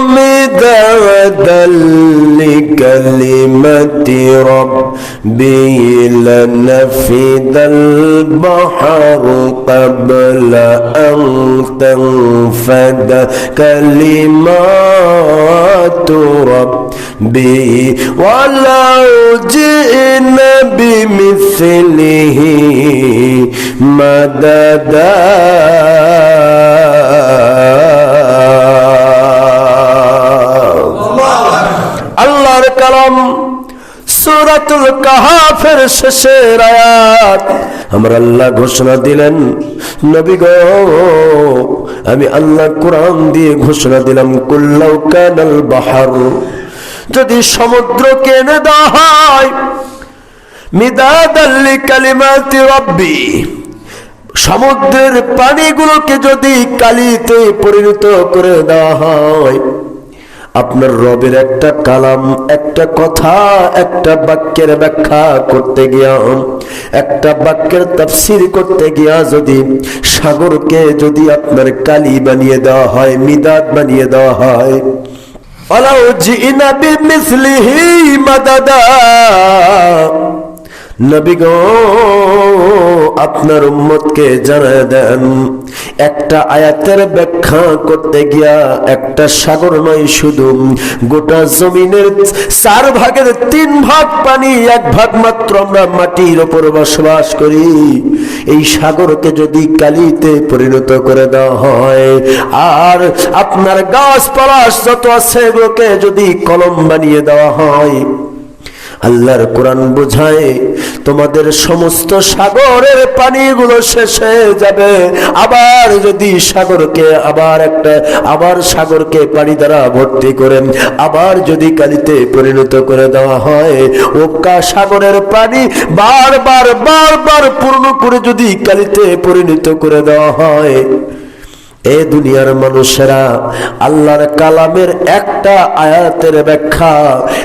مدادا لكلمة ربي لنفد البحر قبل أن تنفد كلمات ربي ولو جئنا بمثله مددا সুরাতুল কাহাফের শেষের আয়াত। আমার আল্লাহ ঘোষণা দিলেন, নবী গো, আমি আল্লাহ কোরআন দিয়ে ঘোষণা দিলাম, কুল্লাউ কানাল বাহার। যদি সমুদ্র কেনে দেওয়া হয় মিদাদাল্লি কালিমাতি রব্বি। সমুদ্রের পানিগুলোকে যদি কালিতে পরিণত করে দেওয়া হয় আপনার রবের একটা কালাম, একটা কথা, একটা বাক্যের ব্যাখ্যা করতে গিয়া, একটা বাক্যের তাফসির করতে গিয়া যদি সাগরকে যদি আপনার কালি বানিয়ে দেওয়া হয়, মিদাদ বানিয়ে দেওয়া হয়। ওলাও জিনা বিমিসলিহি মাদাদা। নবী গো, আপনার উম্মতকে জানায় দেন, একটা আয়াতের ব্যাখ্যা করতে গিয়া একটা সাগর নয় শুধু, গোটা জমিনের চার ভাগের তিন ভাগ পানি, এক ভাগ মাত্র আমরা মাটির ওপর বসবাস করি। এই সাগরকে যদি কালিতে পরিণত করে দেওয়া হয়, আর আপনার গাছপালা যত আছে এগুলোকে যদি কলম বানিয়ে দেওয়া হয় আল্লাহর কোরআন বোঝায়, তোমাদের সমস্ত সাগরের পানিগুলো শেষ হয়ে যাবে। আবার যদি সাগরকে, আবার একটা, আবার সাগরকে পানি দ্বারা ভর্তি করেন আবার যদি কালিতে পরিণত করে দেওয়া হয়, ওকা সাগরের পানি বারবার বারবার পূর্ণ করে যদি কালিতে পরিণত করে দেওয়া হয় এ দুনিয়ার মানুষেরা আল্লাহর কালামের একটা আয়াতের ব্যাখ্যা,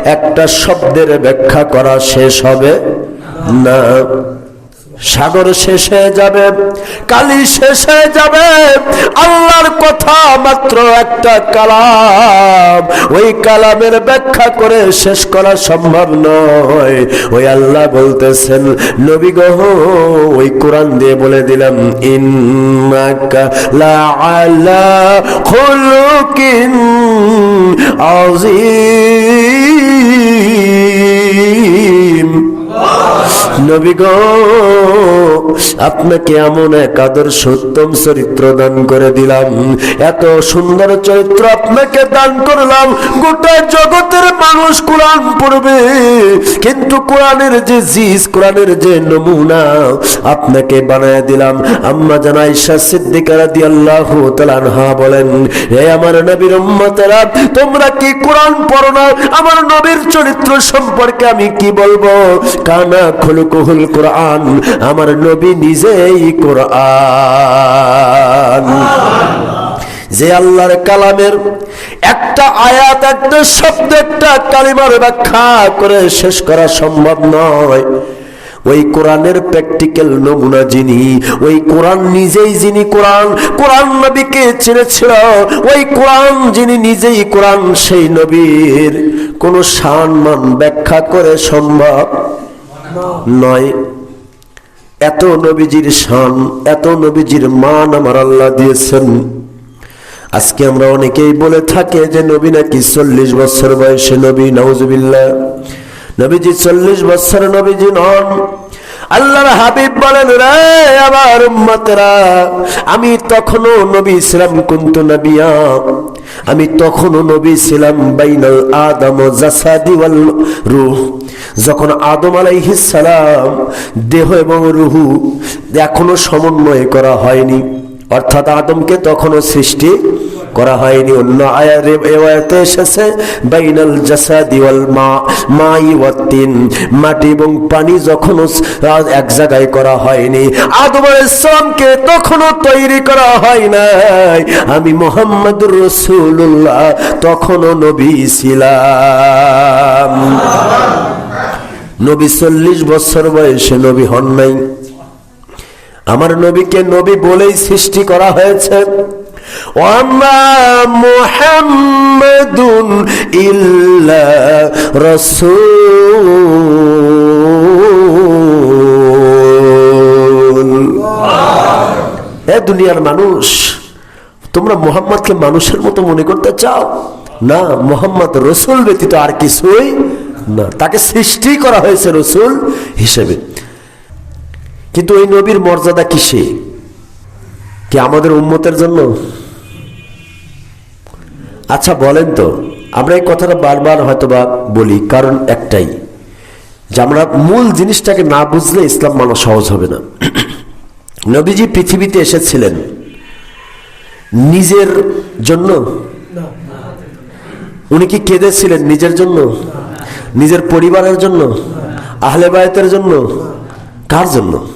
একটা শব্দের ব্যাখ্যা করা শেষ হবে না। সাগর শেষ হয়ে যাবে, কালি শেষ হয়ে যাবে, আল্লাহর কথা মাত্র একটা কালাম। ওই কালামের ব্যাখ্যা করে শেষ করা সম্ভব নয়। ওই আল্লাহ বলতেছেন, নবী গহ ওই কোরআন দিয়ে বলে দিলাম, ইন্নাকা খুলুকিন আযীম। নবী গো, আপনাকে এমন এক আদর্শ উত্তম চরিত্র দান করে দিলাম। এত সুন্দর চরিত্র আপনাকে দান করলাম। গোটা জগতের মানুষ কোরআন পড়বে। কিন্তু কোরআনের যে জিস কোরআনের যে নমুনা, আপনাকে বানায় দিলাম। আম্মা জানা ঈশা সিদ্দিকা রাদিয়াল্লাহু তাআলা আনহা বলেন, হে আমার নবীর উম্মতেরা, তোমরা কি কোরআন পড়ো না? আমার নবীর চরিত্র সম্পর্কে আমি কি বলব? কানা খুলকুহুল কোরআন, আমার নবী নিজেই কোরআন। যে আল্লাহর কালামের একটা আয়াত, একটা শব্দ, একটা কালিমার ব্যাখ্যা করে শেষ করা সম্ভব নয়। ওই কোরআনের প্র্যাকটিক্যাল নমুনা যিনি, ওই কোরআন নিজেই যিনি কোরআন কোরআন নবীকে ছেড়েছিল ওই কোরআন যিনি নিজেই কোরআন, সেই নবীর কোন সম্মান ব্যাখ্যা করে সম্ভব নয়, এত নবীজির শান, এত নবীজির মান আমার আল্লাহ দিয়েছেন। আজকে আমরা অনেকেই বলে থাকে যে নবী নাকি চল্লিশ বছর বয়সে নবী, নাউজুবিল্লাহ। নবীজি চল্লিশ বছর নবীজি নন। আল্লাহর হাবিব বলেন, রে আমার উম্মতেরা, আমি তখনও নবী ছিলাম কুন্তু নবিয়া। আমি তখনও নবী ছিলাম বাইনাল আদম জাসাদি ওয়াল রূহ। যখন আদম সালাম দেহ এবং রুহু এখনও সমন্বয় করা হয়নি, অর্থাৎ আদমকে তখনও সৃষ্টি করা হয়নি। অন্য এওয়াতে এসেছে, বাইনাল জাসাদি ওয়াল মা, মাই ওয়াতিন মাটি এবং পানি যখন এক জায়গায় করা হয়নি। আদম আলাইহিস সালামকে তখনও তৈরি করা হয় নাই। আমি মোহাম্মদুর রাসূলুল্লাহ, তখনও নবী ছিলাম। নবী চল্লিশ বছর বয়সে নবী হন নাই। আমার নবীকে নবী বলেই সৃষ্টি করা হয়েছে। ওয়ামা মুহাম্মাদুন ইল্লা রাসূল এ দুনিয়ার মানুষ, তোমরা মোহাম্মদকে মানুষের মতো মনে করতে চাও? না, মোহাম্মদ রসুল ব্যতীত আর কিছুই না। তাকে সৃষ্টি করা হয়েছে রসুল হিসেবে। কিন্তু ওই নবীর মর্যাদা কিসে? কি আমাদের উন্মতের জন্য? আচ্ছা বলেন তো, আমরা এই কথাটা বারবার হয়তোবা বলি, কারণ একটাই, যে আমরা মূল জিনিসটাকে না বুঝলে ইসলাম মানা সহজ হবে না। নবীজি পৃথিবীতে এসেছিলেন। নিজের জন্য? উনি কি কেঁদেছিলেন নিজের জন্য? নিজের পরিবারের জন্য? আহলে বায়তের জন্য? কার জন্য?